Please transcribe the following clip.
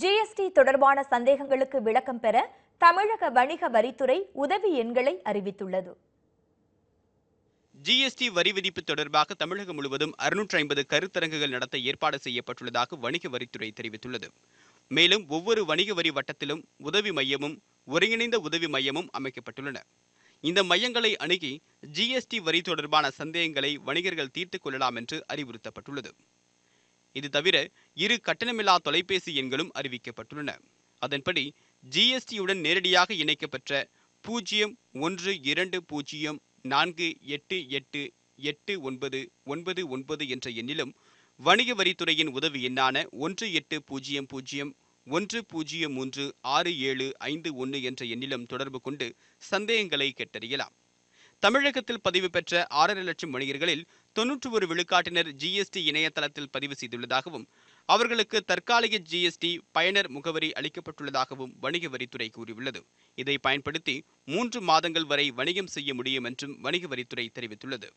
GST தொடர்பான சந்தேகங்களுக்கு விளக்கம் பெற தமிழக வணிக வரித்துறை உதவி எண்களை அறிவித்துள்ளது. ஜிஎஸ்டி வரி விதிப்பு தொடர்பாக தமிழகம் முழுவதும் அறுநூற்றி ஐம்பது கருத்தரங்குகள் நடத்த ஏற்பாடு செய்யப்பட்டுள்ளதாக வணிக வரித்துறை தெரிவித்துள்ளது. மேலும் ஒவ்வொரு வணிக வரி வட்டத்திலும் உதவி மையமும் ஒருங்கிணைந்த உதவி மையமும் அமைக்கப்பட்டுள்ளன. இந்த மையங்களை அணுகி ஜிஎஸ்டி வரி தொடர்பான சந்தேகங்களை வணிகர்கள் தீர்த்துக் கொள்ளலாம் என்று அறிவுறுத்தப்பட்டுள்ளது. இது தவிர இரு கட்டணமில்லா தொலைபேசி எண்களும் அறிவிக்கப்பட்டுள்ளன. அதன்படி ஜிஎஸ்டியுடன் நேரடியாக இணைக்கப்பெற்ற பூஜ்ஜியம் ஒன்று இரண்டு பூஜ்ஜியம் நான்கு எட்டு எட்டு எட்டு ஒன்பது ஒன்பது ஒன்பது என்ற எண்ணிலும் வணிக வரித்துறையின் உதவி எண்ணான ஒன்று எட்டு பூஜ்ஜியம் பூஜ்ஜியம் ஒன்று பூஜ்ஜியம் மூன்று ஆறு ஏழு ஐந்து ஒன்று என்ற எண்ணிலும் தொடர்பு கொண்டு சந்தேகங்களை கேட்டறியலாம். தமிழகத்தில் பதிவு பெற்ற ஆறரை லட்சம் வணிகர்களில் தொன்னூற்றி ஒரு விழுக்காட்டினர் ஜிஎஸ்டி இணையதளத்தில் பதிவு செய்துள்ளதாகவும் அவர்களுக்கு தற்காலிக ஜிஎஸ்டி பயனர் முகவரி அளிக்கப்பட்டுள்ளதாகவும் வணிக வரித்துறை கூறியுள்ளது. இதை பயன்படுத்தி மூன்று மாதங்கள் வரை வணிகம் செய்ய முடியும் என்றும் வணிக வரித்துறை தெரிவித்துள்ளது.